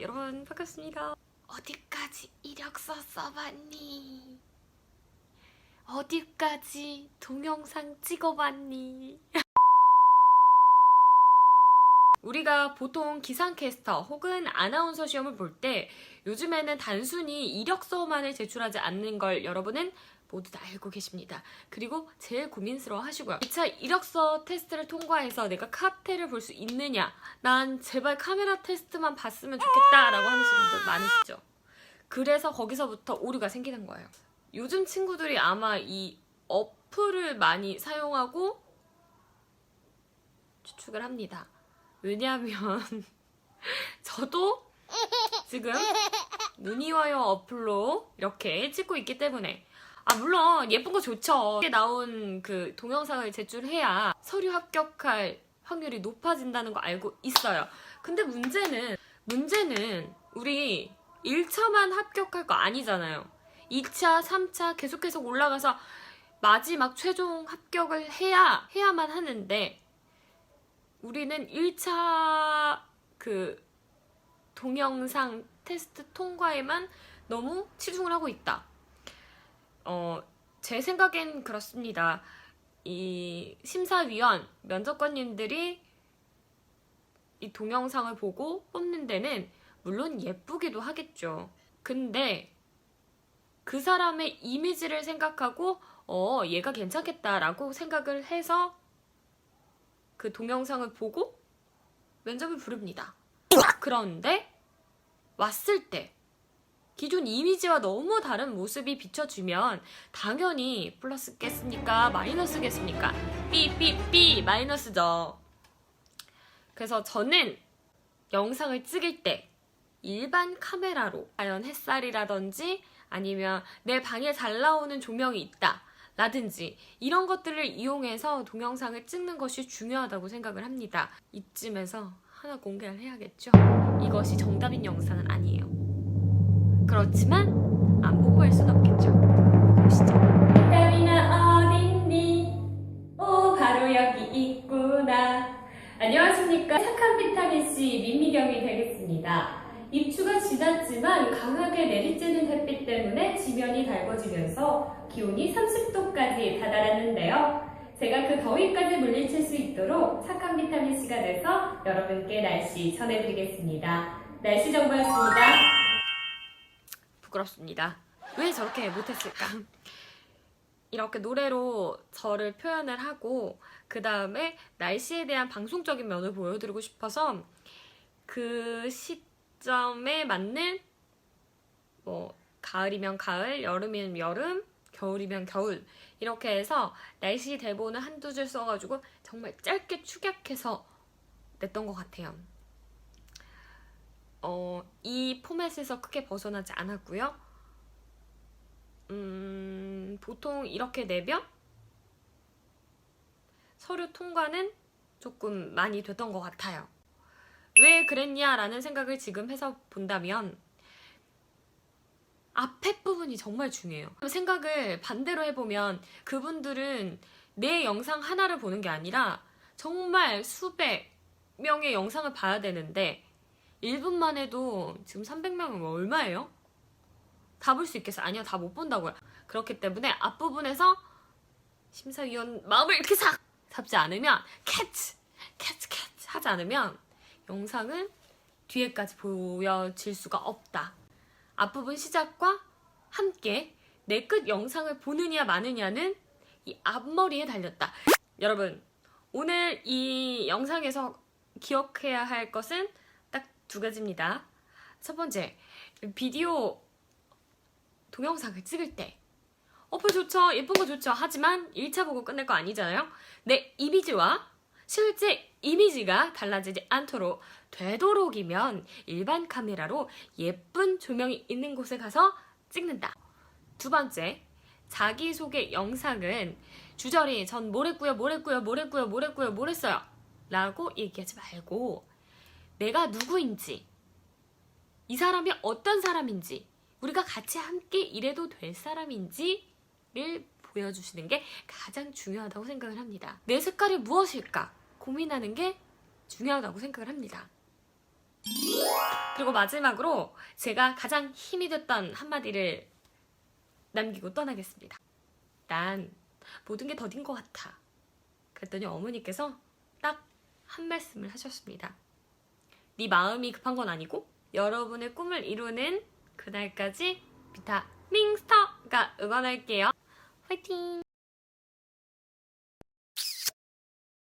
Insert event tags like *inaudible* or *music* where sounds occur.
여러분 반갑습니다. 어디까지 이력서 써봤니? 어디까지 동영상 찍어봤니? 우리가 보통 기상캐스터 혹은 아나운서 시험을 볼 때 요즘에는 단순히 이력서만을 제출하지 않는 걸 여러분은 모두 다 알고 계십니다. 그리고 제일 고민스러워 하시고요. 2차 이력서 테스트를 통과해서 내가 카테를 볼 수 있느냐? 난 제발 카메라 테스트만 봤으면 좋겠다 라고 하는 분들 많으시죠. 그래서 거기서부터 오류가 생기는 거예요. 요즘 친구들이 아마 이 어플을 많이 사용하고 추측을 합니다. 왜냐하면 *laughs* 저도 지금 눈이 와요 어플로 이렇게 찍고 있기 때문에 아 물론 예쁜 거 좋죠. 이게 나온 그 동영상을 제출해야 서류 합격할 확률이 높아진다는 거 알고 있어요. 근데 문제는 문제는 우리 1차만 합격할 거 아니잖아요. 2차, 3차 계속해서 올라가서 마지막 최종 합격을 해야 해야만 하는데 우리는 1차 그 동영상 테스트 통과에만 너무 치중을 하고 있다. 어, 제 생각엔 그렇습니다. 이 심사위원, 면접관님들이 이 동영상을 보고 뽑는 데는 물론 예쁘기도 하겠죠. 근데 그 사람의 이미지를 생각하고 어, 얘가 괜찮겠다라고 생각을 해서 그 동영상을 보고 면접을 부릅니다. 그런데 왔을 때 기존 이미지와 너무 다른 모습이 비춰주면 당연히 플러스겠습니까? 마이너스겠습니까? 삐삐삐 마이너스죠. 그래서 저는 영상을 찍을 때 일반 카메라로 과연 햇살이라든지 아니면 내 방에 잘 나오는 조명이 있다. 라든지 이런 것들을 이용해서 동영상을 찍는 것이 중요하다고 생각을 합니다. 이쯤에서 하나 공개를 해야겠죠. 이것이 정답인 영상은 아니에요. 그렇지만 안 보고 갈순 없겠죠. 보시죠. 비타민아 어딨니? 오 바로 여기 있구나. 안녕하십니까 착한 비타민 C 민미경이 되겠습니다. 입추가 지났지만 강하게 내리쬐는 햇빛 때문에 지면이 달궈지면서 기온이 30도까지 다다랐는데요. 제가 그 더위까지 물리칠 수 있도록 착한 비타민 돼서 여러분께 날씨 전해드리겠습니다. 날씨 정보였습니다. 부끄럽습니다. 왜 저렇게 못했을까? 이렇게 노래로 저를 표현을 하고 그 다음에 날씨에 대한 방송적인 면을 보여드리고 싶어서 그 시 점에 맞는 뭐 가을이면 가을, 여름이면 여름, 겨울이면 겨울 이렇게 해서 날씨 대본을 한두 줄 써가지고 정말 짧게 축약해서 냈던 것 같아요. 어, 이 포맷에서 크게 벗어나지 않았고요. 음, 보통 이렇게 내면 서류 통과는 조금 많이 됐던 것 같아요. 왜 그랬냐라는 생각을 지금 해서 본다면 앞에 부분이 정말 중요해요. 생각을 반대로 해보면 그분들은 내 영상 하나를 보는 게 아니라 정말 수백 명의 영상을 봐야 되는데 1분만 해도 지금 300명은 얼마예요? 다 볼 수 있겠어요? 아니요, 다 못 본다고요. 그렇기 때문에 앞부분에서 심사위원 마음을 이렇게 싹 잡지 않으면 캐치, 캐치, 캐치 하지 않으면 영상은 뒤에까지 보여질 수가 없다. 앞부분 시작과 함께 내 끝 영상을 보느냐 마느냐는 이 앞머리에 달렸다. 여러분, 오늘 이 영상에서 기억해야 할 것은 딱 두 가지입니다. 첫 번째, 비디오 동영상을 찍을 때 어플 좋죠, 예쁜 거 좋죠. 하지만 1차 보고 끝낼 거 아니잖아요. 내 이미지와 실제 이미지가 달라지지 않도록 되도록이면 일반 카메라로 예쁜 조명이 있는 곳에 가서 찍는다. 두 번째, 자기소개 영상은 주저리 전 뭐랬고요, 뭐랬고요, 뭐랬고요, 뭐랬고요, 뭐랬어요. 라고 얘기하지 말고 내가 누구인지, 이 사람이 어떤 사람인지, 우리가 같이 함께 일해도 될 사람인지를 보여주시는 게 가장 중요하다고 생각을 합니다. 내 색깔이 무엇일까 고민하는 게 중요하다고 생각을 합니다. 그리고 마지막으로 제가 가장 힘이 됐던 한마디를 남기고 떠나겠습니다. 난 모든 게 더딘 것 같아. 그랬더니 어머니께서 딱 한 말씀을 하셨습니다. 네 마음이 급한 건 아니고 여러분의 꿈을 이루는 그날까지 비타민스터가 응원할게요. 화이팅!